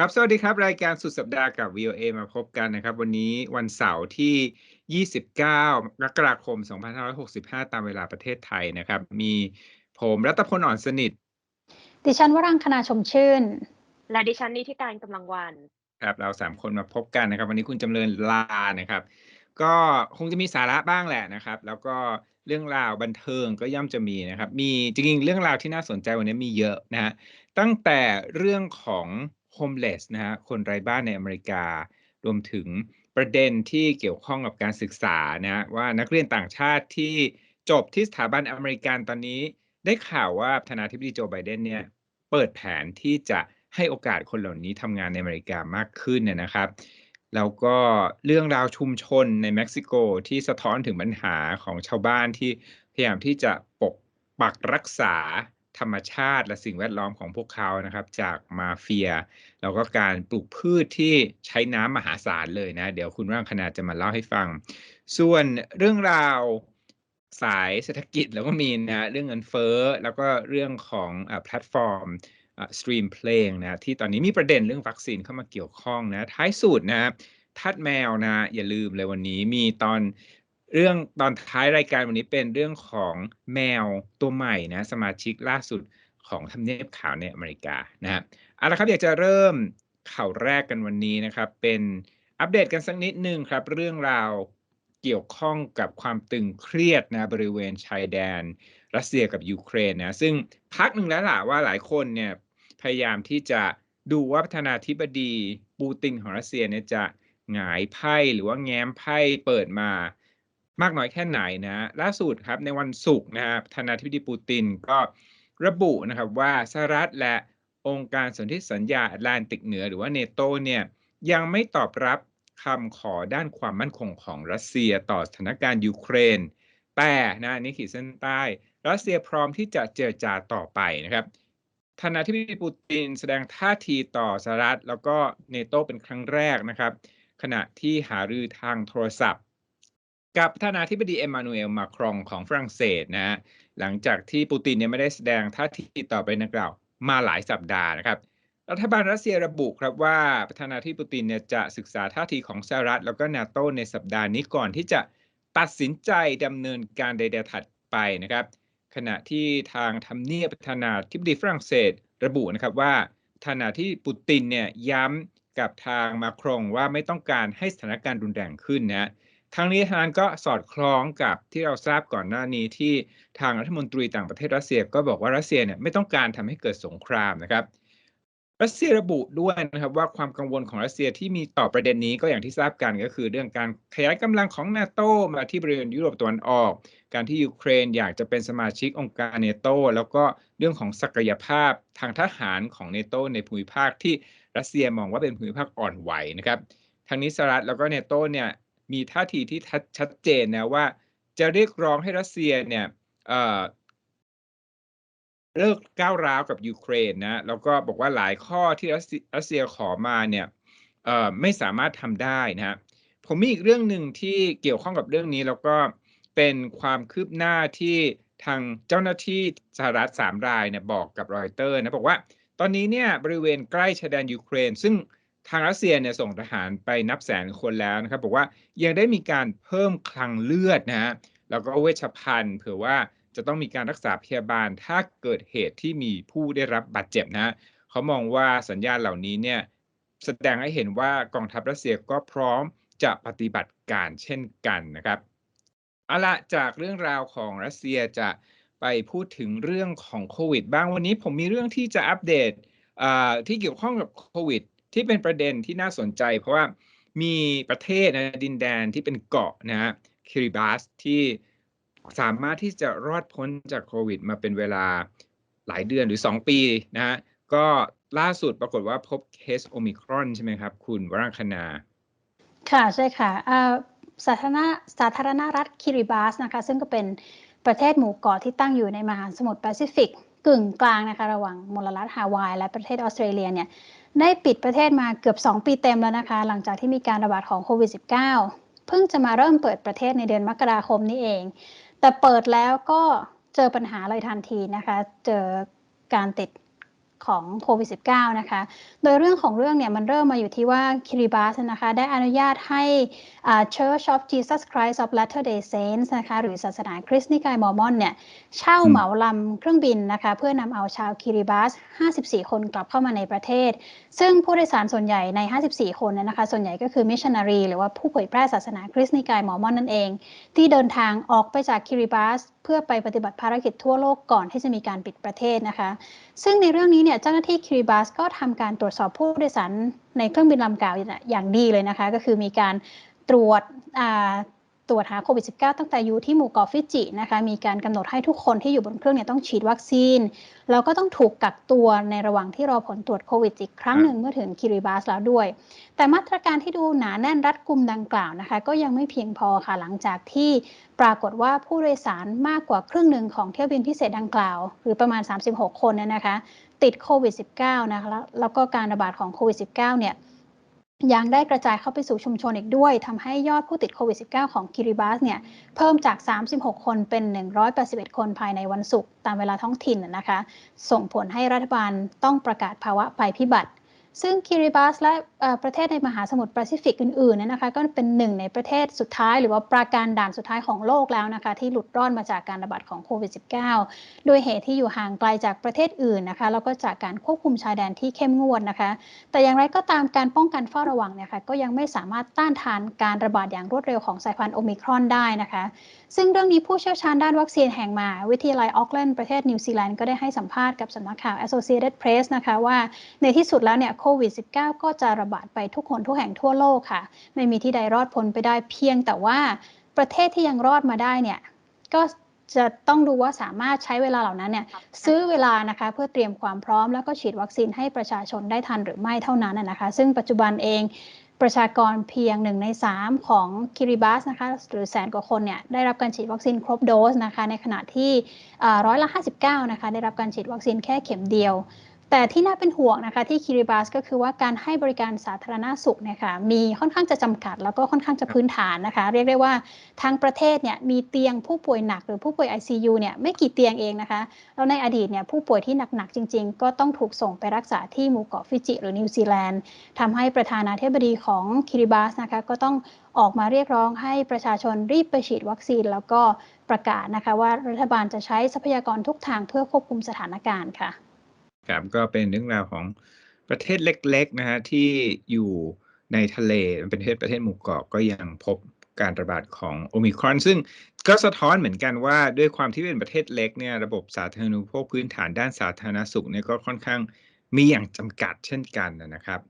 ครับ สวัสดีครับ รายการสุดสัปดาห์กับ VOA มาพบกันนะครับ วันนี้วันเสาร์ที่ 29กรกฎาคม 2565 ตามเวลาประเทศไทยนะครับ มีผมรัตพลอ่อนสนิท ดิฉันวรังคณาชมชื่น และดิฉันนิติการกำลังวัน ครับ เรา3คนมาพบกันนะครับ วันนี้คุณจำเริญลานะครับ ก็คงจะมีสาระบ้างแหละนะครับ แล้วก็เรื่องราวบันเทิงก็ย่อมจะมีนะครับ มีจริงๆเรื่องราวที่น่าสนใจวันนี้มีเยอะนะฮะตั้งแต่เรื่องของ homeless นะฮะคนไร้บ้านในอเมริการวมถึงประเด็นที่เกี่ยวข้องกับการศึกษานะฮะว่านักเรียนต่างชาติที่จบที่สถาบันอเมริกันตอนนี้ ได้ข่าวว่าประธานาธิบดีโจไบเดนเนี่ยเปิดแผนที่จะให้โอกาสคนเหล่านี้ทำงานในอเมริกามากขึ้นเนี่ยนะครับแล้วก็เรื่องราวชุมชนในเม็กซิโกที่สะท้อนถึงปัญหาของชาวบ้านที่พยายามที่จะปกปักรักษา ธรรมชาติและสิ่งแวดล้อมของพวกเขานะครับ จากมาเฟีย แล้วก็การปลูกพืชที่ใช้น้ำมหาศาลเลยนะ เดี๋ยวคุณร่างคณาดจะมาเล่าให้ฟัง ส่วนเรื่องราวสายเศรษฐกิจแล้วก็มีนะเรื่องเงินเฟ้อ แล้วก็เรื่องของอแพลตฟอร์มสตรีมเพลงนะที่ตอนนี้มีประเด็นเรื่องวัคซีนเข้ามาเกี่ยวข้องนะ ท้ายสุดนะทัดแมวนะ อย่าลืมเลยวันนี้มีตอน เรื่องตอนท้ายรายการวันนี้เป็นเรื่องของแมวตัวใหม่นะสมาชิกล่าสุดของทำเนียบขาวในอเมริกานะฮะเอาละครับอยากจะเริ่มข่าวแรกกันวันนี้นะครับ เป็นอัปเดตกันสักนิดนึงครับ เรื่องราวเกี่ยวข้องกับความตึงเครียดนะบริเวณชายแดน รัสเซียกับยูเครนนะซึ่งพักหนึ่งแล้วล่ะว่าหลายคนเนี่ยพยายามที่จะดูว่าประธานาธิบดีปูตินของรัสเซียเนี่ยจะหงายไพ่หรือว่าแง้มไพ่เปิดมา มากน้อยแค่ไหนนะล่าสุดครับในวันศุกร์นะครับธานาธิบดีปูตินก็ระบุนะครับว่าสหรัฐและองค์การสนธิสัญญาแอตแลนติกเหนือหรือว่าเนโตเนี่ยยังไม่ตอบรับคำขอด้านความมั่นคงของรัสเซียต่อสถานการณ์ยูเครน แต่นะนี่ขีดเส้นใต้ รัสเซียพร้อมที่จะเจรจาต่อไปนะครับทนาธิบดีปูตินแสดงท่าทีต่อสหรัฐแล้วก็เนโตเป็นครั้งแรกนะครับ ขณะที่หารือทางโทรศัพท์ กับประธานาธิบดีเอ็มมานูเอลมาครองของฝรั่งเศสนะฮะหลังจากที่ปูตินเนี่ยไม่ได้แสดงท่าทีต่อไปนักกล่าวมาหลายสัปดาห์นะครับ รัฐบาลรัสเซียระบุครับว่าประธานาธิบดีปูตินเนี่ยจะศึกษาท่าทีของสหรัฐแล้วก็นาโตในสัปดาห์นี้ก่อนที่จะตัดสินใจดำเนินการใดๆถัดไปนะครับ ขณะที่ทางทำเนียบประธานาธิบดีฝรั่งเศส ระบุนะครับว่าประธานาธิบดีปูตินเนี่ยย้ำกับทางมาครงว่าไม่ต้องการให้สถานการณ์รุนแรงขึ้นนะ ทางนี้ทางก็สอดคล้องกับที่เราทราบก่อนหน้านี้ที่ทางรัฐมนตรีต่างประเทศรัสเซีย ก็บอกว่ารัสเซียเนี่ยไม่ต้องการทำให้เกิดสงครามนะครับ รัสเซียระบุด้วยนะครับว่าความกังวลของรัสเซียที่มีต่อประเด็นนี้ก็อย่างที่ทราบกันก็คือ เรื่องการขยายกำลังของนาโตมาที่บริเวณยุโรปตะวันออก การที่ยูเครนอยากจะเป็นสมาชิกองค์การเนโตแล้วก็เรื่องของศักยภาพทางทหารของเนโตในภูมิภาคที่รัสเซียมองว่าเป็นภูมิภาคอ่อนไหวนะครับทางนี้สหรัฐแล้วก็เนโตเนี่ย มีท่าทีที่ชัดเจนนะว่า จะเรียกร้องให้รัสเซียเนี่ยเลิกก้าวร้าวกับยูเครนนะแล้วก็บอกว่าหลายข้อที่รัสเซียขอมาเนี่ยไม่สามารถทำได้นะผมมีอีกเรื่องหนึ่งที่เกี่ยวข้องกับเรื่องนี้แล้วก็เป็นความคืบหน้าที่ทางเจ้าหน้าที่สหรัฐสามรายเนี่ยบอกกับรอยเตอร์นะบอกว่า ตอนนี้เนี่ยบริเวณใกล้ชายแดนยูเครน ซึ่ง ทางรัสเซียเนี่ยส่งทหารไปนับแสนคนแล้วนะครับบอกว่ายังได้มีการเพิ่มคลังเลือดนะฮะแล้วก็เวชภัณฑ์เผื่อว่าจะต้องมีการรักษาพยาบาลถ้าเกิดเหตุที่มีผู้ได้รับบาดเจ็บนะเขามองว่าสัญญาณเหล่านี้เนี่ยแสดงให้เห็นว่ากองทัพรัสเซียก็พร้อมจะปฏิบัติการเช่นกันนะครับเอาละจากเรื่องราวของรัสเซียจะไปพูดถึงเรื่องของโควิดบ้างวันนี้ผมมีเรื่องที่จะอัปเดตที่เกี่ยวข้องกับโควิด ที่เป็นประเด็นที่น่าสนใจ เพราะว่ามีประเทศนะดินแดนที่เป็นเกาะนะฮะคิริบาสที่สามารถที่จะรอดพ้นจากโควิด มาเป็นเวลาหลายเดือนหรือ 2 ปีนะฮะก็ล่าสุดปรากฏว่าพบเคสโอมิครอนใช่ไหมครับ คุณวรังคณา ค่ะใช่ค่ะสาธารณสาธารณรัฐคิริบาสนะคะ ซึ่งก็เป็นประเทศหมู่เกาะที่ตั้งอยู่ในมหาสมุทรแปซิฟิกกึ่งกลางนะคะ ระหว่างมลรัฐฮาวาย และประเทศออสเตรเลียเนี่ย ได้ปิดประเทศมาเกือบ 2 ปีเต็มแล้วนะคะ หลังจากที่มีการระบาดของโควิด -19 เพิ่งจะมาเริ่มเปิดประเทศในเดือนมกราคมนี้เอง แต่เปิดแล้วก็เจอปัญหาเลยทันทีนะคะ เจอการติด ของโควิด -19 นะคะ โดยเรื่องของเรื่องเนี่ยมันเริ่มมาอยู่ที่ว่าคิริบัสนะคะได้อนุญาตให้ Church of Jesus Christ of Latter-day Saints นะคะหรือศาสนาคริสต์นิกายมอร์มอนเนี่ยเช่าเหมาลำเครื่องบินนะคะเพื่อนำเอาชาวคิริบัส 54 คนกลับเข้ามาในประเทศ ซึ่งผู้โดยสารส่วนใหญ่ใน 54 คนเนยนะคะส่วนใหญ่ก็คือมิชชันนารีหรือว่าผู้เผยแพร่ศาสนาคริสต์นิกายมอร์มอนนั่นเอง ที่เดินทางออกไปจากคิริบัส เพื่อไปปฏิบัติภารกิจทั่วโลกก่อนที่จะมีการปิดประเทศนะคะ ซึ่งในเรื่องนี้เนี่ยเจ้าหน้าที่คิริบัสก็ทำการตรวจสอบผู้โดยสารในเครื่องบินลำเก่าอย่างดีเลยนะคะ ก็คือมีการตรวจ ตรวจหาโควิด -19 ตั้งแต่อยู่ที่หมู่เกาะฟิจินะคะมีการกำหนดให้ทุกคนที่อยู่บนเครื่องเนี่ยต้องฉีดวัคซีน แล้วก็ต้องถูกกักตัวในระหว่างที่รอผลตรวจโควิดอีกครั้งหนึ่งเมื่อถึงคิริบัสแล้วด้วย แต่มาตรการที่ดูหนาแน่นรัดกุมดังกล่าวนะคะ ก็ยังไม่เพียงพอค่ะหลังจากที่ปรากฏว่าผู้โดยสารมากกว่าครึ่งหนึ่งของเที่ยวบินพิเศษดังกล่าว หรือประมาณ 36 คนเนี่ยนะคะ ติดโควิด -19 นะคะแล้วแล้วก็การระบาดของโควิด -19 เนี่ย ยังได้กระจายเข้าไปสู่ชุมชนอีกด้วยทำให้ยอดผู้ติดโควิด -19 ของคิริบัสเนี่ยเพิ่มจาก 36 คนเป็น 181 คนภายในวันศุกร์ตามเวลาท้องถิ่นนะนะคะ ส่งผลให้รัฐบาลต้องประกาศภาวะภัยพิบัติ ซึ่งคิริบัสและประเทศในมหาสมุทรแปซิฟิกอื่นๆนยนะคะก็เป็นหนึ่งในประเทศสุดท้าย หรือว่าปราการด่านสุดท้ายของโลกแล้วนะคะที่หลุดรอดมาจากการระบาดของโควิด -19 โดยเหตุที่อยู่ห่างไกลจากประเทศอื่นนะคะแล้วก็จากการควบคุมชายแดนที่เข้มงวดนะคะ แต่อย่างไรก็ตามการป้องกันเฝ้าระวังเนี่ยค่ะก็ยังไม่สามารถต้านทานการระบาดอย่างรวดเร็วของสายพันธุ์โอมิครอนได้นะคะซึ่งเรื่องนี้ผู้เชี่ยวชาญด้านวัคซีนแห่งมหาวิทยาลัยออกแลนด์ประเทศนิวซีแลนด์ก็ได้ให้สัมภาษณ์กับสำนักข่าว Associated Press นะคะว่าในที่สุดแล้วเนี่ยโควิด -19 ก็จะระบาดไปทุกคนทุกแห่งทั่วโลกค่ะ ไม่มีที่ใดรอดพ้นไปได้เพียงแต่ว่าประเทศที่ยังรอดมาได้เนี่ยก็จะต้องดูว่าสามารถใช้เวลาเหล่านั้นเนี่ยซื้อเวลานะคะเพื่อเตรียมความพร้อมแล้วก็ฉีดวัคซีนให้ประชาชนได้ทันหรือไม่เท่านั้นนะนะคะ ซึ่งปัจจุบันเอง ประชากรเพียงหนึ่งใน 3 ของคิริบัสนะคะหรือแสนกว่าคนเนี่ยได้รับการฉีดวัคซีนครบโดสนะคะในขณะที่ร้อยละ 59 นะคะได้รับการฉีดวัคซีนแค่เข็มเดียว แต่ที่น่าเป็นห่วงนะคะที่คิริบัสก็คือว่าการให้บริการสาธารณสุขเนี่ยค่ะมีค่อนข้างจะจำกัด แล้วก็ค่อนข้างจะพื้นฐานนะคะ เรียกได้ว่าทางประเทศเนี่ยมีเตียงผู้ป่วยหนักหรือผู้ป่วย ICU เนี่ยไม่กี่เตียงเองนะคะแล้วในอดีตเนี่ยผู้ป่วยที่หนักๆจริง ๆ ก็ต้องถูกส่งไปรักษาที่หมู่เกาะฟิจิหรือนิวซีแลนด์ทำให้ประธานาธิบดีของคิริบัสนะคะก็ต้องออกมาเรียกร้องให้ประชาชนรีบไปฉีดวัคซีน แล้วก็ประกาศนะคะว่ารัฐบาลจะใช้ทรัพยากรทุกทางเพื่อควบคุมสถานการณ์ค่ะ ครับก็เป็นเรื่องราวของประเทศเล็กๆนะฮะที่อยู่ในทะเลมันเป็นประเทศประเทศหมู่เกาะก็ยังพบการระบาดของโอมิครอน ซึ่งก็สะท้อนเหมือนกันว่าด้วยความที่เป็นประเทศเล็กเนี่ยระบบสาธารณูปโภคพื้นฐานด้านสาธารณสุขเนี่ยก็ค่อนข้างมีอย่างจำกัดเช่นกันนะครับ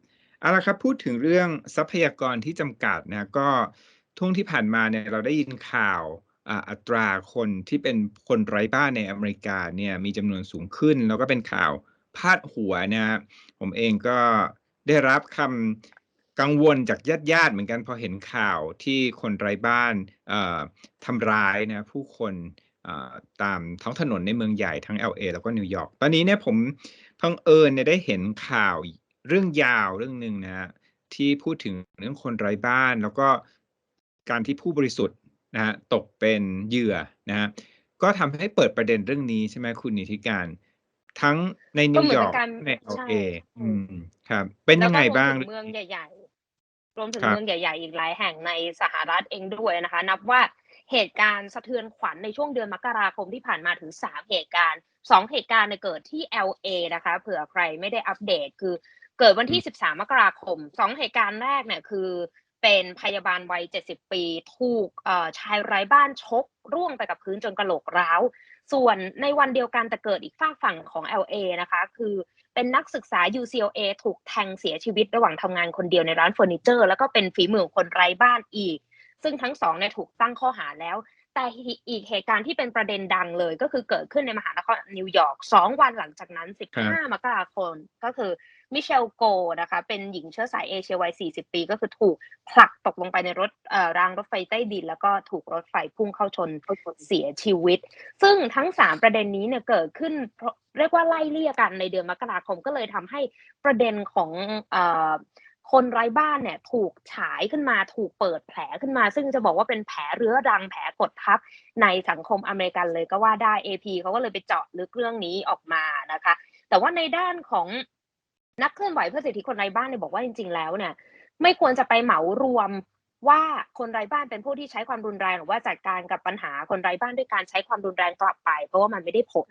เอาละครับพูดถึงเรื่องทรัพยากรที่จำกัดนะก็ช่วงที่ผ่านมาเนี่ยเราได้ยินข่าวอัตราคนที่เป็นคนไร้บ้านในอเมริกาเนี่ยมีจำนวนสูงขึ้น แล้วก็เป็นข่าว พาดหัวนะครับผมเองก็ได้รับคำกังวลจากญาติญาติๆเหมือนกันพอเห็นข่าวที่คนไร้บ้านทำร้ายนะผู้คนตามท้องถนนในเมืองใหญ่ทั้ง LA แล้วก็นิวยอร์กตอนนี้เนี่ยผมพังเอิญเนี่ยได้เห็นข่าวเรื่องยาวเรื่องหนึ่งนะฮะที่พูดถึงเรื่องคนไร้บ้าน แล้วก็การที่ผู้บริสุทธิ์นะฮะตกเป็นเหยื่อนะฮะก็ทำให้เปิดประเด็นเรื่องนี้ใช่ไหมคุณนิติการ ทั้งในก็นิวเหมือนยอเป็ร์กนการในใช่ LA อือืมมครับ เป็นแล้ยัวงก็ไงรวมบ้างถึงเมืองใหญ่ๆรวมถึงครับเมืองใหญ่ ๆ อีกหลายแห่งในสหรัฐเองด้วยนะคะ นับว่าเหตุการณ์สะเทือนขวัญในช่วงเดือนมกราคมที่ผ่านมาถึง3เหตุการณ์2เหตุการณ์เนี่ยเกิดที่ LA นะคะ เผื่อใครไม่ได้อัปเดตคือเกิดวันที่ 13 มกราคม2เหตุการณ์แรกเนี่ยคือเป็นพยาบาลวัย 70 ปี ถูกเอ่อชายไร้บ้านชกร่วงไปกับพื้นจนกระโหลกร้าว ส่วนในวันเดียวกันแต่เกิดอีกฝากฝั่งของ LA นะคะ คือเป็นนักศึกษา UCLA ถูกแทงเสียชีวิตระหว่างทำงานคนเดียวในร้านเฟอร์นิเจอร์ แล้วก็เป็นฝีมือของคนไร้บ้านอีก ซึ่งทั้งสองเนี่ยถูกตั้งข้อหาแล้ว แต่อีกเหตุการณ์ที่เป็นประเด็นดังเลยก็คือเกิดขึ้นในมหานครนิวยอร์กสองวันหลังจากนั้นครับ15 มกราคมก็คือ มิเชลโกนะคะ เป็นหญิงเชื้อสายเอเชียวัย 40 ปี ก็คือถูกผลักตกลงไปในรถเอ่อรางรถไฟใต้ดิน แล้วก็ถูกรถไฟพุ่งเข้าชนเสียชีวิต ซึ่งทั้ง 3 ประเด็นนี้เนี่ยเกิดขึ้นเพราะเรียกว่าไล่เลี่ยกันในเดือนมกราคมก็เลยทำให้ประเด็นของเอ่อคนไร้บ้านเนี่ยถูกฉายขึ้นมาถูกเปิดแผลขึ้นมา ซึ่งจะบอกว่าเป็นแผลเรื้อรังแผลกดทับในสังคมอเมริกันเลยก็ว่าได้ AP เขาก็เลยไปเจาะลึกเรื่องนี้ออกมานะคะ แต่ว่าในด้านของ นักเคลื่อนไหวเพื่อสิทธิคนไร้บ้านเนี่ยบอกว่าจริง ๆ แล้วเนี่ยไม่ควรจะไปเหมารวมว่าคนไร้บ้านเป็นผู้ที่ใช้ความรุนแรงหรือว่าจัดการกับปัญหาคนไร้บ้านด้วยการใช้ความรุนแรงกลับไป เพราะว่ามันไม่ได้ผล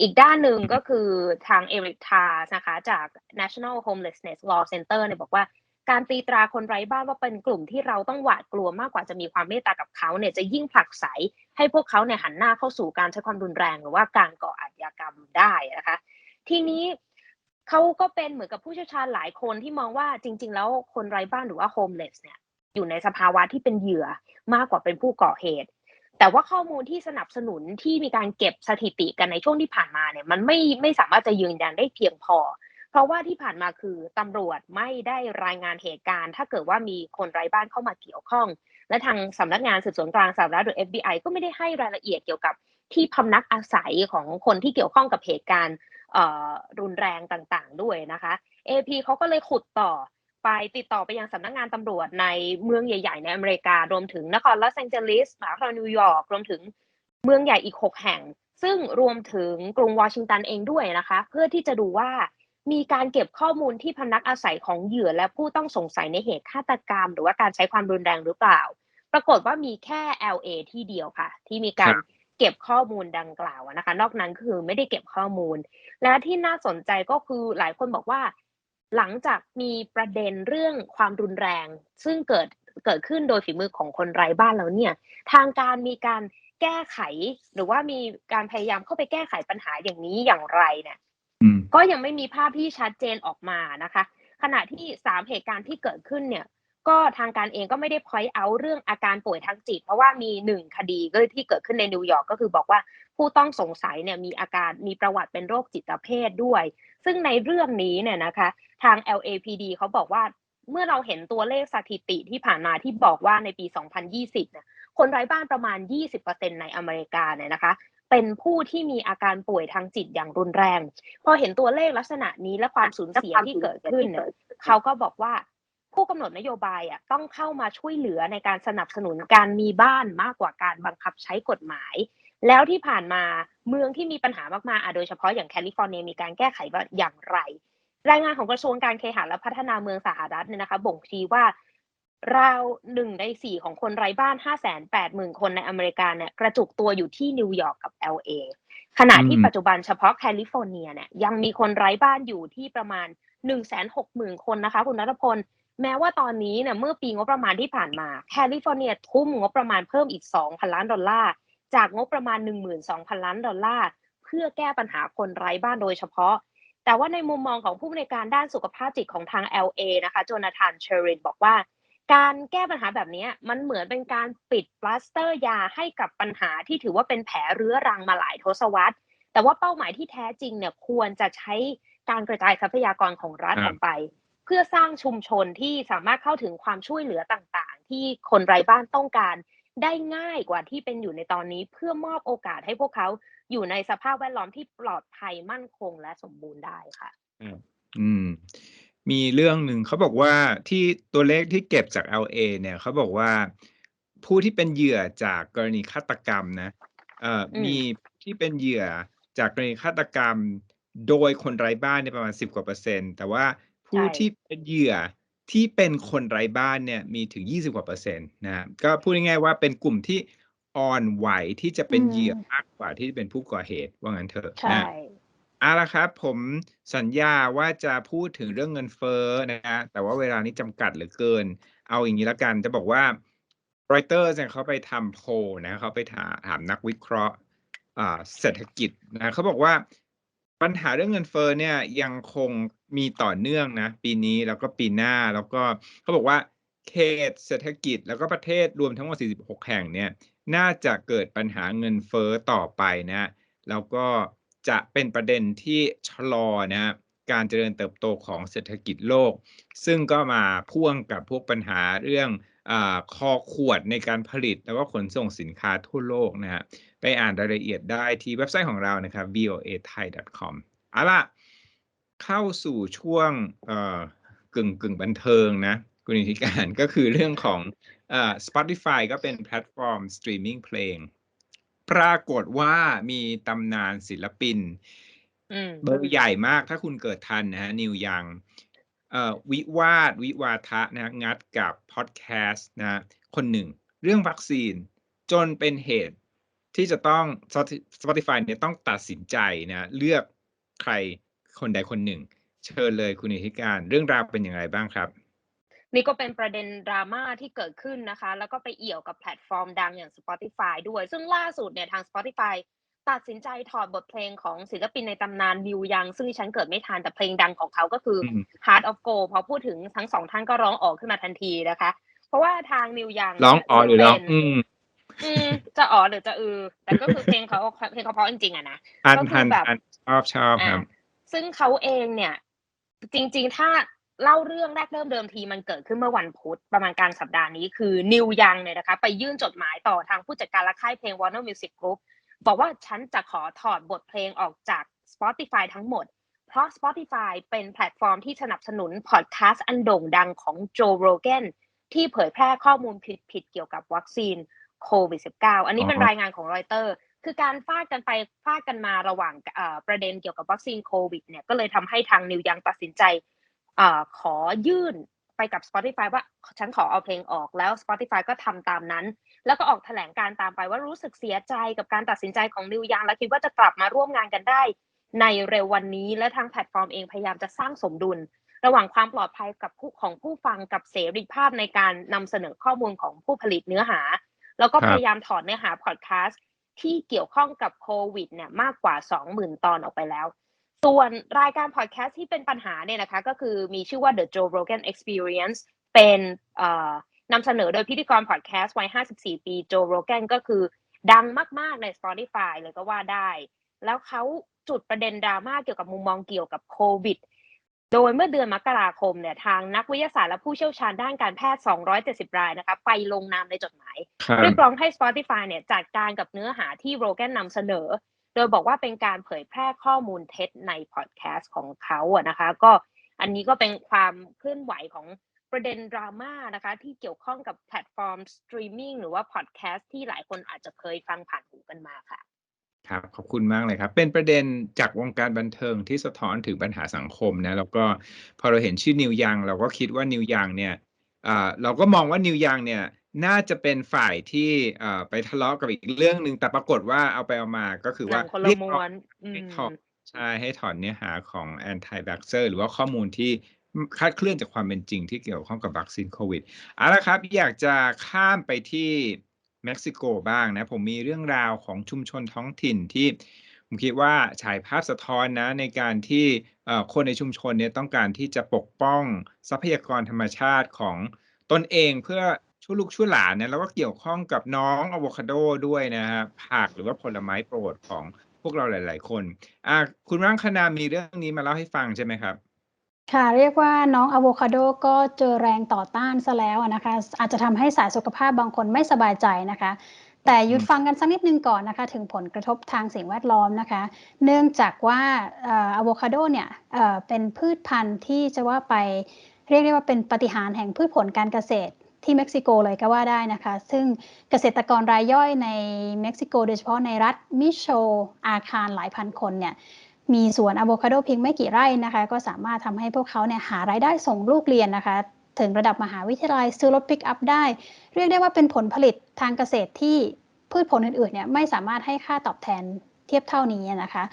อีกด้านหนึ่งก็คือทางเอริกทานะคะจาก National Homelessness Law Center เนี่ยบอกว่าการตีตราคนไร้บ้านว่าเป็นกลุ่มที่เราต้องหวาดกลัวมากกว่าจะมีความเมตตากับเขาเนี่ยจะยิ่งผลักไสให้พวกเขาเนี่ยหันหน้าเข้าสู่การใช้ความรุนแรงหรือว่าการก่ออาชญากรรมได้นะคะ ทีนี้ เขาก็เป็นเหมือนกับผู้เชี่ยวชาญหลายคนที่มองว่าจริง ๆ แล้วคนไร้บ้านหรือว่า homeless เนี่ยอยู่ในสภาวะที่เป็นเหยื่อมากกว่าเป็นผู้ก่อเหตุ แต่ว่าข้อมูลที่สนับสนุนที่มีการเก็บสถิติกันในช่วงที่ผ่านมาเนี่ยมันไม่ไม่สามารถจะยืนยันได้เพียงพอ เพราะว่าที่ผ่านมาคือตำรวจไม่ได้รายงานเหตุการณ์ ถ้าเกิดว่ามีคนไร้บ้านเข้ามาเกี่ยวข้อง และทางสำนักงานสืบสวนกลางสหรัฐหรือ FBI ก็ไม่ได้ให้รายละเอียดเกี่ยวกับที่พำนักอาศัยของคนที่เกี่ยวข้องกับเหตุการณ์เรุนแรงต่างๆ ด้วยนะคะ AP เขาก็เลยขุดต่อไปติดต่อไปยังสำนักงานตำรวจในเมืองใหญ่ๆ ในอเมริการวมถึงนครลอสแองเจลิสมหานครนิวยอร์กรวมถึงเมืองใหญ่อีก 6 แห่ง ซึ่งรวมถึงกรุงวอชิงตันเองด้วยนะคะ เพื่อที่จะดูว่ามีการเก็บข้อมูลที่พำนักอาศัยของเหยื่อและผู้ต้องสงสัยในเหตุฆาตกรรม หรือว่าการใช้ความรุนแรงหรือเปล่า ปรากฏว่ามีแค่ LA ที่เดียวค่ะ ที่มีการ เก็บข้อมูลดังกล่าวนะคะ นอกนั้นคือไม่ได้เก็บข้อมูล และที่น่าสนใจก็คือหลายคนบอกว่า หลังจากมีประเด็นเรื่องความรุนแรง ซึ่งเกิดเกิดขึ้นโดยฝีมือของคนไร้บ้านแล้วเนี่ย ทางการมีการแก้ไข หรือว่ามีการพยายามเข้าไปแก้ไขปัญหาอย่างนี้อย่างไรเนี่ยอืมก็ยังไม่มีภาพที่ชัดเจนออกมานะคะ ขณะที่สามเหตุการณ์ที่เกิดขึ้นเนี่ย ก็ทางการเองก็ไม่ได้พอยเอาเรื่องอาการป่วยทางจิต เพราะว่ามีหนึ่งคดีก็ที่เกิดขึ้นในนิวยอร์กก็คือบอกว่าผู้ต้องสงสัยเนี่ยมีอาการมีประวัติเป็นโรคจิตเภทด้วย ซึ่งในเรื่องนี้เนี่ยนะคะทาง LAPD เขาบอกว่าเมื่อเราเห็นตัวเลขสถิติที่ผ่านมาที่บอกว่าในปี 2020เนี่ยคนไร้บ้านประมาณ 20%ในอเมริกาเนี่ยนะคะ เป็นผู้ที่มีอาการป่วยทางจิตอย่างรุนแรง พอเห็นตัวเลขลักษณะนี้และความสูญเสียที่เกิดขึ้นเนี่ยเขาก็บอกว่า ผู้กำหนดนโยบายอะต้องเข้ามาช่วยเหลือในการสนับสนุนการมีบ้านมากกว่าการบังคับใช้กฎหมาย แล้วที่ผ่านมาเมืองที่มีปัญหามากๆอะโดยเฉพาะอย่างแคลิฟอร์เนียมีการแก้ไขว่าอย่างไร รายงานของกระทรวงการเคหะและพัฒนาเมืองสหรัฐเนี่ยนะคะบ่งชี้ว่าราวหนึ่งในสี่ของคนไร้บ้านห้าแสนแปดหมื่นคนในอเมริกาเนี่ยกระจุกตัวอยู่ที่นิวยอร์กกับ LA ขณะที่อืมปัจจุบันเฉพาะแคลิฟอร์เนียเนี่ยยังมีคนไร้บ้านอยู่ที่ประมาณหนึ่งแสนหกหมื่นคนนะคะ คุณนัทพล แม้ว่าตอนนี้เนี่ยเมื่อปีงบประมาณที่ผ่านมาแคลิฟอร์เนียทุ่มงบประมาณเพิ่มอีกสองพันล้านดอลลาร์จากงบประมาณ 12,000 ล้านดอลลาร์เพื่อแก้ปัญหาคนไร้บ้านโดยเฉพาะ แต่ว่าในมุมมองของผู้ในวยการด้านสุขภาพจิตของทาง LA นะคะโจนาธานเชอรินบอกว่า การแก้ปัญหาแบบนี้มันเหมือนเป็นการปิดปลาสเตอร์ยาให้กับปัญหาที่ถือว่าเป็นแผลเรื้อรังมาหลายทศวรรษ แต่ว่าเป้าหมายที่แท้จริงเนี่ยควรจะใช้การกระจายทรัพยากรของรัฐครับออกไป เพื่อสร้างชุมชนที่สามารถเข้าถึงความช่วยเหลือต่างๆ ที่คนไร้บ้านต้องการได้ง่ายกว่าที่เป็นอยู่ในตอนนี้ เพื่อมอบโอกาสให้พวกเขาอยู่ในสภาพแวดล้อมที่ปลอดภัยมั่นคงและสมบูรณ์ได้ค่ะ อืมมีเรื่องหนึ่งเขาบอกว่าที่ตัวเลขที่เก็บจาก LA เนี่ยเขาบอกว่าผู้ที่เป็นเหยื่อจากกรณีฆาตกรรมนะเอ่ออมมีที่เป็นเหยื่อจากกรณีฆาตกรรม โดยคนไร้บ้านเนี่ยประมาณสิบกว่าเปอร์เซ็นต์แต่ว่า ผู้ที่เป็นเหยื่อที่เป็นคนไร้บ้านเนี่ยมีถึงยี่สิบกว่าเปอร์เซ็นต์นะฮะก็พูดง่ายๆว่าเป็นกลุ่มที่อ่อนไหวที่จะเป็นอืมเหยื่อมากกว่าที่เป็นผู้ก่อเหตุว่างั้นเถอะใช่นะเอาละครับ ผมสัญญาว่าจะพูดถึงเรื่องเงินเฟ้อนะฮะแต่ว่าเวลานี้จำกัดเหลือเกิน เอาอย่างนี้ละกันจะบอกว่า Reuters เนี่ยเขาไปทำโพลนะเขาไปถามถามนักวิเคราะห์อ่าเศรษฐกิจนะเขาบอกว่า ปัญหาเรื่องเงินเฟ้อเนี่ยยังคงมีต่อเนื่องนะ ปีนี้แล้วก็ปีหน้าแล้วก็เขาบอกว่าเขตเศรษฐกิจแล้วก็ประเทศรวมทั้งหมด 46 แห่งเนี่ยน่าจะเกิดปัญหาเงินเฟ้อต่อไปนะแล้วก็จะเป็นประเด็นที่ชะลอนะการเจริญเติบโตของเศรษฐกิจโลก ซึ่งก็มาพ่วงกับพวกปัญหาเรื่องอาคอขวดในการผลิตแล้วก็ขนส่งสินค้าทั่วโลกนะฮะ ไปอ่านรายละเอียดได้ที่เว็บไซต์ของเรานะครับ voa thai com เอาล่ะ เข้าสู่ช่วงเอ่อกึ่งกึ่งบันเทิงนะ คุณอิทธิการก็คือเรื่องของเอ่อ Spotify ก็เป็นแพลตฟอร์มสตรีมมิ่งเพลง ปรากฏว่ามีตำนานศิลปินอืมเบอร์ใหญ่มากถ้าคุณเกิดทันนะฮะ นิวยังเอ่อวิวาทวิวาทะนะฮะงัดกับพอดแคสต์นะฮะคนหนึ่ง เรื่องวัคซีนจนเป็นเหตุ ที่จะต้อง Spotify เนี่ยต้องตัดสินใจนะเลือกใครคนใดคนหนึ่ง เชิญเลยคุณอิทธิการเรื่องราวเป็นอย่างไรบ้างครับ นี่ก็เป็นประเด็นดราม่าที่เกิดขึ้นนะคะ แล้วก็ไปเอี่ยวกับแพลตฟอร์มดังอย่าง Spotify ด้วย ซึ่งล่าสุดเนี่ยทาง Spotify ตัดสินใจถอดบทเพลงของศิลปินในตำนานนิวยัง ซึ่งดิฉันเกิดไม่ทันแต่เพลงดังของเขาก็คืออม Heart of Gold พอพูดถึงทั้งสองท่านก็ร้องออกขึ้นมาทันทีนะคะ เพราะว่าทางนิวยังร้องอ๋อหรือร้องเป็น อืมอืมจะอ๋อหรือจะอือ แต่ก็คือเพลงเขาเพลงเขาเพราะจริงๆอะนะอันก็คืทัอนแบบอันชอบชอบครับอ่าซึ่งเขาเองเนี่ย จริง ๆ ถ้าเล่าเรื่องแรกเริ่มเดิมทีมันเกิดขึ้นเมื่อวันพุธประมาณกลางสัปดาห์นี้คือนิวยังเนี่ยนะคะ ไปยื่นจดหมายต่อทางผู้จัดการและค่ายเพลง Warner Music Group บอกว่าฉันจะขอถอดบทเพลงออกจาก Spotify ทั้งหมด เพราะ Spotify เป็นแพลตฟอร์มที่สนับสนุนพอดแคสต์อันโด่งดังของโจโรแกนที่เผยแพร่ข้อมูลผิดๆเกี่ยวกับวัคซีน โควิด -19 อันนี้เป็นอ๋อรายงานของรอยเตอร์ คือการฟาดกันไปฟาดกันมาระหว่างเอ่อประเด็นเกี่ยวกับวัคซีนโควิดเนี่ยก็เลยทำให้ทางนิวยังตัดสินใจเอ่อขอยื่นไปกับ Spotify ว่าฉันขอเอาเพลงออกแล้ว Spotify ก็ทำตามนั้น แล้วก็ออกแถลงการตามไปว่ารู้สึกเสียใจกับการตัดสินใจของนิวยังและคิดว่าจะกลับมาร่วมงานกันได้ ในเร็ววันนี้และทางแพลตฟอร์มเองพยายามจะสร้างสมดุล ระหว่างความปลอดภัยกับผู้ของผู้ฟังกับเสรีภาพในการนำเสนอข้อมูลของผู้ผลิตเนื้อหา แล้วก็ครับพยายามถอดเนื้อหาพอดแคสต์ที่เกี่ยวข้องกับโควิดเนี่ยมากกว่า 20,000 ตอนออกไปแล้ว ส่วนรายการพอดแคสต์ที่เป็นปัญหาเนี่ยนะคะ ก็คือมีชื่อว่า The Joe Rogan Experience เป็นเอ่อนำเสนอโดยพิธีกรพอดแคสต์วัย 54 ปี Joe Rogan ก็คือดังมาก ๆ ใน Spotify เลยก็ว่าได้ แล้วเขาจุดประเด็นดราม่าเกี่ยวกับมุมมองเกี่ยวกับโควิด โดยเมื่อเดือนมกราคมเนี่ยทางนักวิทยาศาสตร์และผู้เชี่ยวชาญด้านการแพทย์ 270 รายนะคะไปลงนามในจดหมายครับเรียกร้องให้ Spotify เนี่ยจัดการกับเนื้อหาที่โรแกนนำเสนอ โดยบอกว่าเป็นการเผยแพร่ข้อมูลเท็จในพอดแคสต์ของเขาอะนะคะ ก็อันนี้ก็เป็นความเคลื่อนไหวของประเด็นดราม่านะคะ ที่เกี่ยวข้องกับแพลตฟอร์มสตรีมมิ่งหรือว่าพอดแคสต์ที่หลายคนอาจจะเคยฟังผ่านหูกันมาค่ะ ครับขอบคุณมากเลยครับ เป็นประเด็นจากวงการบันเทิงที่สะท้อนถึงปัญหาสังคมนะแล้วก็พอเราเห็นชื่อนิวยังเราก็คิดว่านิวยังเนี่ยอ่าเราก็มองว่านิวยังเนี่ยน่าจะเป็นฝ่ายที่อ่าไปทะเลาะกับอีกเรื่องหนึ่งแต่ปรากฏว่าเอาไปเอามาก็คือหนัว่างคนละเรียกม้ร้องวนอืให้มถอดใช่ให้ถอนเนื้อหาของ anti vaxxer หรือว่าข้อมูลที่คลาดเคลื่อนจากความเป็นจริงที่เกี่ยวข้องกับวัคซีนโควิดเอาละครับ อยากจะข้ามไปที่ เม็กซิโกบ้างนะผมมีเรื่องราวของชุมชนท้องถิ่นที่ผมคิดว่าฉายภาพสะท้อนนะในการที่คนในชุมชนเนี่ยต้องการที่จะปกป้องทรัพยากรธรรมชาติของตนเองเพื่อช่วยลูกช่วยหลานเนี่ยแล้วก็เกี่ยวข้องกับน้องอะโวคาโดด้วยนะฮะผักหรือว่าผลไม้โปรดของพวกเราหลาย ๆ คนอ่าคุณร่างคณามีเรื่องนี้มาเล่าให้ฟังใช่ไหมครับ ค่ะ เรียกว่าน้องอะโวคาโดก็เจอแรงต่อต้านซะแล้วอะนะคะ อาจจะทำให้สายสุขภาพบางคนไม่สบายใจนะคะ แต่หยุดฟังกันสักนิดนึงก่อนนะคะ ถึงผลกระทบทางสิ่งแวดล้อมนะคะ เนื่องจากว่าเอ่ออะโวคาโดเนี่ยเอ่อเป็นพืชพันธุ์ที่จะว่าไปเรียกได้ว่าเป็นปาฏิหาริย์แห่งพืชผลการเกษตรที่เม็กซิโกเลยก็ว่าได้นะคะ ซึ่งเกษตรกรรายย่อยในเม็กซิโกโดยเฉพาะในรัฐมิโชอาคารหลายพันคนเนี่ย มีสวนอะโวคาโดเพียงไม่กี่ไร่นะคะ ก็สามารถทำให้พวกเขาเนี่ยหารายได้ส่งลูกเรียนนะคะ ถึงระดับมหาวิทยาลัยซื้อรถปิกอัพได้ เรียกได้ว่าเป็นผลผลิตทางเกษตรที่พืชผลอื่นๆเนี่ยไม่สามารถให้ค่าตอบแทนเทียบเท่านี้นะคะ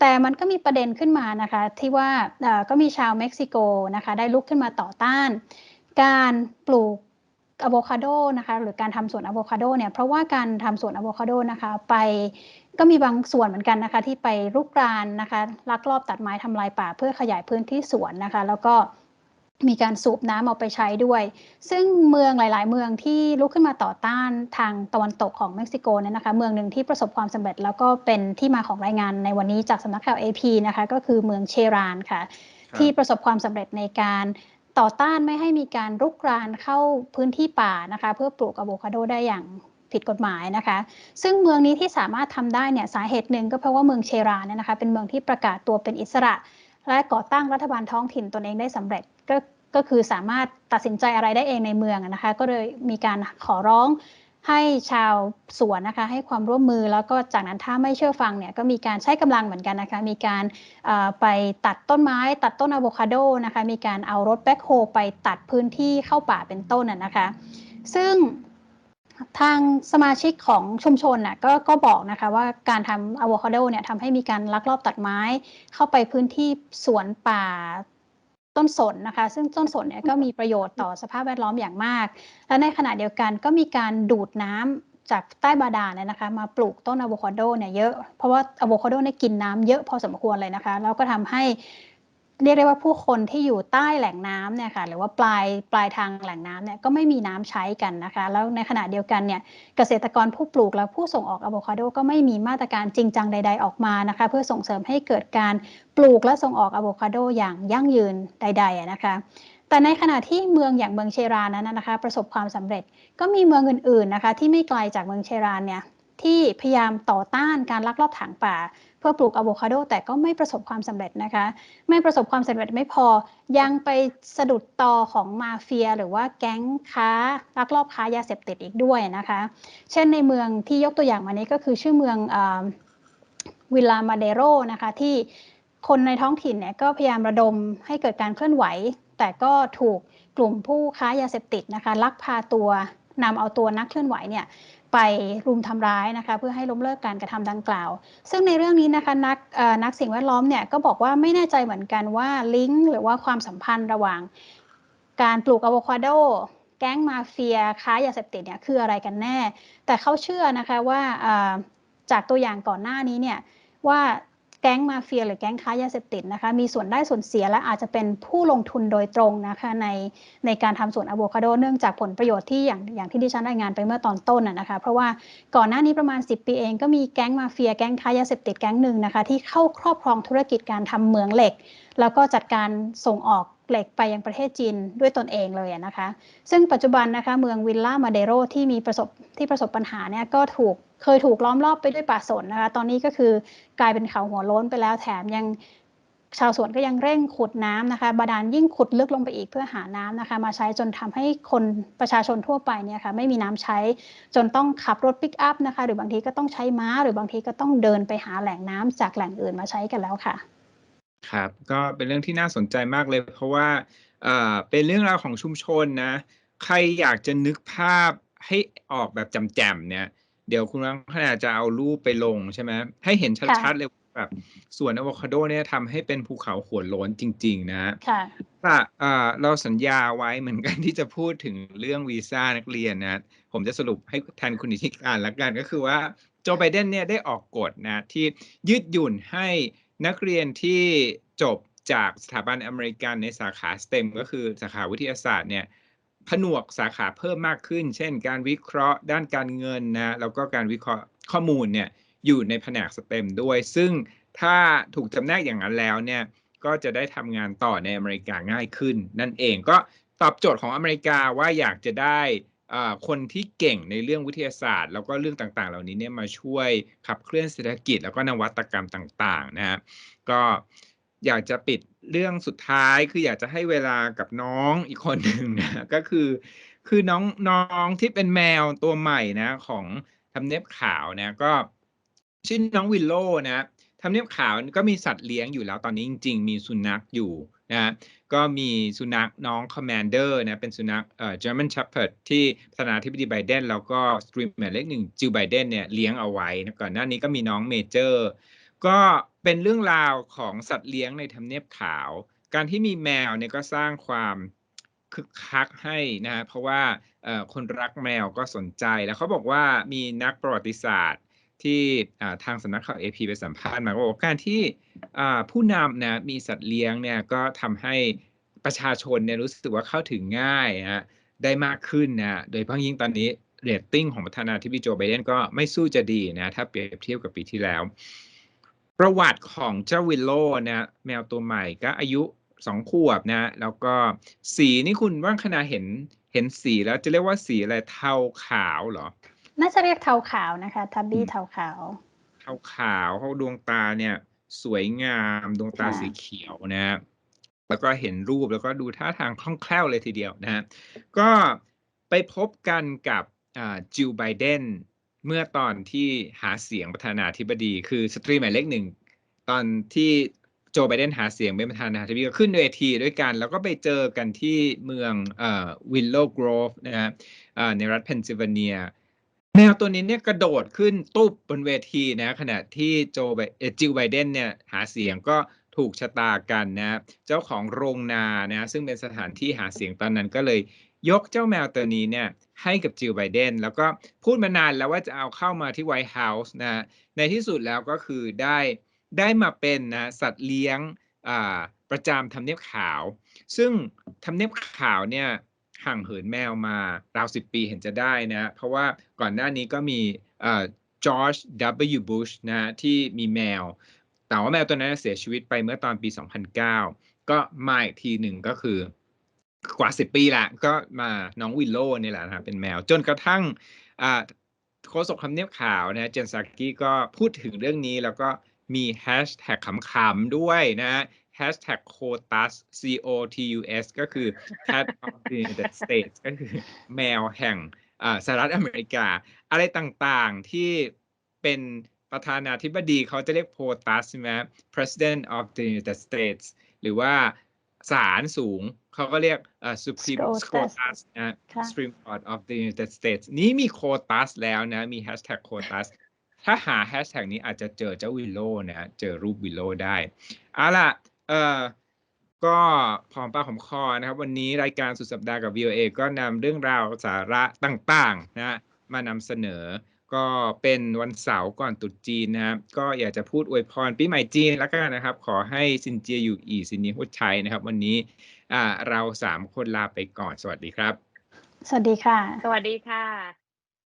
แต่มันก็มีประเด็นขึ้นมานะคะ ที่ว่าก็มีชาวเม็กซิโกนะคะได้ลุกขึ้นมาต่อต้าน การปลูกอะโวคาโดนะคะหรือการทำสวนอะโวคาโดเนี่ยเพราะว่าการทำสวนอะโวคาโดนะคะไป ก็มีบางส่วนเหมือนกันนะคะ ที่ไปรุกรานนะคะลักลอบตัดไม้ทำลายป่า เพื่อขยายพื้นที่สวนนะคะ แล้วก็มีการสูบน้ำเอาไปใช้ด้วย ซึ่งเมืองหลาย ๆ เมืองที่ลุกขึ้นมาต่อต้านทางตะวันตกของเม็กซิโกเนี่ยนะคะ เมืองหนึ่งที่ประสบความสำเร็จ แล้วก็เป็นที่มาของรายงานในวันนี้จากสำนักข่าว AP นะคะ ก็คือเมืองเชรานค่ะครับที่ประสบความสำเร็จในการต่อต้านไม่ให้มีการรุกรานเข้าพื้นที่ป่านะคะ เพื่อปลูกอะโวคาโดได้อย่าง ผิดกฎหมายนะคะ ซึ่งเมืองนี้ที่สามารถทำได้เนี่ยสาเหตุหนึ่งก็เพราะว่าเมืองเชราเนี่ยนะคะเป็นเมืองที่ประกาศตัวเป็นอิสระ และก่อตั้งรัฐบาลท้องถิ่นตนเองได้สำเร็จก็ก็คือสามารถตัดสินใจอะไรได้เองในเมืองนะคะ ก็เลยมีการขอร้องให้ชาวสวนนะคะให้ความร่วมมือแล้วก็จากนั้นถ้าไม่เชื่อฟังเนี่ยก็มีการใช้กำลังเหมือนกันนะคะ มีการไปตัดต้นไม้ ตัดต้นอะโวคาโดนะคะ มีการเอารถแบ็คโฮไปตัดพื้นที่เข้าป่าเป็นต้นนะคะ ซึ่ง ทางสมาชิกของชุมชนน่ะก็ก็บอกนะคะว่าการทำอะโวคาโดเนี่ยทำให้มีการลักลอบตัดไม้เข้าไปพื้นที่สวนป่าต้นสนนะคะ ซึ่งต้นสนเนี่ยก็มีประโยชน์ต่อสภาพแวดล้อมอย่างมาก และในขณะเดียวกันก็มีการดูดน้ำจากใต้บาดาลเนี่ยนะคะ มาปลูกต้นอะโวคาโดเนี่ยเยอะเพราะว่าอะโวคาโดเนี่ยกินน้ำเยอะพอสมควรเลยนะคะแล้วก็ทำให้ เรียกได้ว่าผู้คนที่อยู่ใต้แหล่งน้ำเนี่ยค่ะหรือว่าปลายปลายทางแหล่งน้ำเนี่ยก็ไม่มีน้ำใช้กันนะคะ แล้วในขณะเดียวกันเนี่ยเกษตรกรผู้ปลูกและผู้ส่งออกอะโวคาโดก็ไม่มีมาตรการจริงจังใด ๆออกมานะคะ เพื่อส่งเสริมให้เกิดการปลูกและส่งออกอะโวคาโดอย่างยั่งยืนใดๆนะคะแต่ในขณะที่เมืองอย่างเมืองเชรานั้นนะคะ ประสบความสำเร็จก็มีเมืองอื่นๆนะคะ ที่ไม่ไกลจากเมืองเชรานเนี่ยที่พยายามต่อต้านการลักลอบถางป่า เพื่อปลูกอะโวคาโดแต่ก็ไม่ประสบความสำเร็จนะคะ ไม่ประสบความสำเร็จไม่พอยังไปสะดุดต่อของมาเฟีย หรือว่าแก๊งค้าลักลอบค้ายาเสพติดอีกด้วยนะคะ เช่นในเมืองที่ยกตัวอย่างมานี้ก็คือชื่อเมืองวิลามาเดโรนะคะที่คนในท้องถิ่นเนี่ยก็พยายามระดมให้เกิดการเคลื่อนไหว แต่ก็ถูกกลุ่มผู้ค้ายาเสพติดนะคะลักพาตัวนำเอาตัวนักเคลื่อนไหวเนี่ย ไปรุมทำร้ายนะคะ เพื่อให้ล้มเลิกการกระทำดังกล่าว ซึ่งในเรื่องนี้นะคะนักนักสิ่งแวดล้อมเนี่ยก็บอกว่าไม่แน่ใจเหมือนกันว่าลิงก์หรือว่าความสัมพันธ์ระหว่าง การปลูกอะโวคาโดแก๊งมาเฟียค้ายาเสพติดเนี่ยคืออะไรกันแน่ แต่เขาเชื่อนะคะว่าจากตัวอย่างก่อนหน้านี้เนี่ยว่า แก๊งมาเฟียหรือแก๊งค้ายาเสพติดนะคะ มีส่วนได้ส่วนเสียและอาจจะเป็นผู้ลงทุนโดยตรงนะคะในในการทำสวนอะโวคาโดเนื่องจากผลประโยชน์ที่อย่างอย่างที่ดิฉันรายงานไปเมื่อตอนต้นนะคะ เพราะว่าก่อนหน้านี้ประมาณ 10 ปีเองก็มีแก๊งมาเฟียแก๊งค้ายาเสพติดแก๊งหนึ่งนะคะที่เข้าครอบครองธุรกิจการทำเหมืองเหล็ก แล้วก็จัดการส่งออก เหล็กไปยังประเทศจีนด้วยตนเองเลยนะคะ ซึ่งปัจจุบันนะคะเมืองวิลล่ามาเดโรที่มีประสบที่ประสบปัญหาเนี่ยก็ถูกเคยถูกล้อมรอบไปด้วยป่าสนนะคะ ตอนนี้ก็คือกลายเป็นเขาหัวโล้นไปแล้วแถมยังชาวสวนก็ยังเร่งขุดน้ำนะคะ บาดาลยิ่งขุดลึกลงไปอีกเพื่อหาน้ำนะคะ มาใช้จนทำให้คนประชาชนทั่วไปเนี่ยค่ะไม่มีน้ำใช้จนต้องขับรถปิกอัพนะคะ หรือบางทีก็ต้องใช้ม้า หรือบางทีก็ต้องเดินไปหาแหล่งน้ำจากแหล่งอื่นมาใช้กันแล้วค่ะ ครับ ก็เป็นเรื่องที่น่าสนใจมากเลย เพราะว่า เอ่อ เป็นเรื่องราวของชุมชนนะ ใครอยากจะนึกภาพให้ออกแบบจำๆเนี่ย เดี๋ยวคุณรังคณาจะเอารูปไปลงใช่ไหม ให้เห็นชัดๆเลยแบบสวนอะโวคาโดเนี่ยทำให้เป็นภูเขาหัวโล้นจริง ๆ นะค่ะแต่เอ่อเราสัญญาไว้เหมือนกัน ที่จะพูดถึงเรื่องวีซ่านักเรียนนะ ผมจะสรุปให้แทนคุณนิติการละกันก็คือว่าโจไบเดนเนี่ยได้ออกกฎนะที่ยืดหยุ่นให้ นักเรียนที่จบจากสถาบันอเมริกันในสาขา STEM ก็คือสาขาวิทยาศาสตร์เนี่ยผนวกสาขาเพิ่มมากขึ้น เช่น การวิเคราะห์ด้านการเงินนะแล้วก็การวิเคราะห์ข้อมูลเนี่ยอยู่ในแผนก STEM ด้วย ซึ่งถ้าถูกจำแนกอย่างนั้นแล้วเนี่ยก็จะได้ทำงานต่อในอเมริกาง่ายขึ้น นั่นเองก็ตอบโจทย์ของอเมริกาว่าอยากจะได้ คนที่เก่งในเรื่องวิทยาศาสตร์ แล้วก็เรื่องต่างๆ เหล่านี้เนี่ยมาช่วยขับเคลื่อนเศรษฐกิจ แล้วก็นวัตกรรมต่างๆนะฮะก็อยากจะปิดเรื่องสุดท้ายคืออยากจะให้เวลากับน้องอีกคนหนึ่งนะก็คือ คือน้องน้องที่เป็นแมวตัวใหม่นะ ของทำเนียบขาวนะ ก็ชื่อน้องวิลโลนะทำเนียบขาวก็มีสัตว์เลี้ยงอยู่แล้วตอนนี้จริง ๆ มีสุนัขอยู่นะ ก็มีสุนัขน้องคอมมานเดอร์นะเป็นสุนัขเอ่อ German Shepherd ที่ประธานาธิบดีไบเดนแล้วก็สตรีมแมนเล็กหนึ่งจิลไบเดนเนี่ยเลี้ยงเอาไว้นะก่อนหน้านี้ก็มีน้องเมเจอร์ก็เป็นเรื่องราวของสัตว์เลี้ยงในทำเนียบขาว การที่มีแมวเนี่ยก็สร้างความคึกคักให้นะเพราะว่าคนรักแมวก็สนใจแล้วเขาบอกว่ามีนักประวัติศาสตร์ ที่ทางสำนักข่าว AP ไปสัมภาษณ์มาว่าการที่ผู้นำนะมีสัตว์เลี้ยงเนี่ยก็ทำให้ประชาชนเนี่ยรู้สึกว่าเข้าถึงง่ายนะได้มากขึ้นนะโดยเฉพาะยิ่งตอนนี้เรตติ้งของประธานาธิบดีโจไบเดนก็ไม่สู้จะดีนะถ้าเปรียบเทียบกับปีที่แล้ว ประวัติของเจ้าวิลโลนะแมวตัวใหม่ก็อายุสองขวบนะแล้วก็สีนี่คุณว่างขณะเห็นเห็นสีแล้วจะเรียกว่าสีอะไรเทาขาวเหรอ น่าจะเรียกเทาขาวนะคะ ทับบี้เทาขาว เทาขาวเขาดวงตาเนี่ย สวยงามดวงตาสีเขียวนะ แล้วก็เห็นรูปแล้วก็ดูท่าทางคล่องแคล่วเลยทีเดียวนะก็ไปพบกันกับอ่าจิลไบเดนเมื่อตอนที่หาเสียงประธานาธิบดี คือสตรีหมายเลขหนึ่ง ตอนที่โจไบเดนหาเสียงเป็นประธานาธิบดีก็ขึ้นเวทีด้วยกัน แล้วก็ไปเจอกันที่เมืองเอ่อวิลโลกรอฟนะฮะอ่าในรัฐเพนซิลเวเนีย แมวตัวนี้เนี่ยกระโดดขึ้นตุ๊บบนเวทีนะขณะที่โจไบจิลไบเดนเนี่ยหาเสียงก็ถูกชะตากันนะเจ้าของโรงนานะซึ่งเป็นสถานที่หาเสียงตอนนั้นก็เลยยกเจ้าแมวตัวนี้เนี่ยให้กับจิลไบเดนแล้วก็พูดมานานแล้วว่าจะเอาเข้ามาที่ไวท์เฮาส์นะในที่สุดแล้วก็คือได้ได้มาเป็นนะสัตว์เลี้ยงประจำทำเนียบขาว ซึ่งทำเนียบขาวเนี่ย ห่างเหินแมวมาราวสิบปีเห็นจะได้นะ เพราะว่าก่อนหน้านี้ก็มีจอร์จ W. Bush นะที่มีแมว แต่ว่าแมวตัวนั้นเสียชีวิตไปเมื่อตอนปี 2009 ก็มาอีกทีหนึ่งก็คือกว่า 10 ปีละก็มาน้องวิลโลนี่แหละนะเป็นแมว จนกระทั่งโฆษกคำเนียบขาวนะเจนซากี้ก็พูดถึงเรื่องนี้แล้วก็มีแฮชแท็กขำๆด้วยนะ hashtag COTUS C O T U S ก็คือ cat of the United States ก็คือแมวแห่งอ่าสหรัฐอเมริกา อะไรต่างๆที่เป็นประธานาธิบดีเขาจะเรียก POTUS ใช่ไหม President of the United States หรือว่าศาลสูงเขาก็เรียกอ่า Supreme SCOTUS SCOTUS นะค่ะ Supreme Court of the United States นี้มี COTUS แล้วนะ มี hashtag COTUS ถ้าหาแฮชแท็กนี้อาจจะเจอเจ้าวิลโลนะฮะเจอรูปวิลโลได้เอาล่ะ เอ่อก็พร้อมปากหอมคอนะครับ วันนี้รายการสุดสัปดาห์กับ VOA ก็นำเรื่องราวสาระต่างๆนะมานำเสนอ ก็เป็นวันเสาร์ก่อนตรุษจีนนะครับ ก็อยากจะพูดอวยพรปีใหม่จีนแล้วกันนะครับ ขอให้ซินเจียอยู่อีซินนี้หุดชัยนะครับ วันนี้อ่าเราสามคนลาไปก่อนสวัสดีครับ สวัสดีค่ะ สวัสดีค่ะ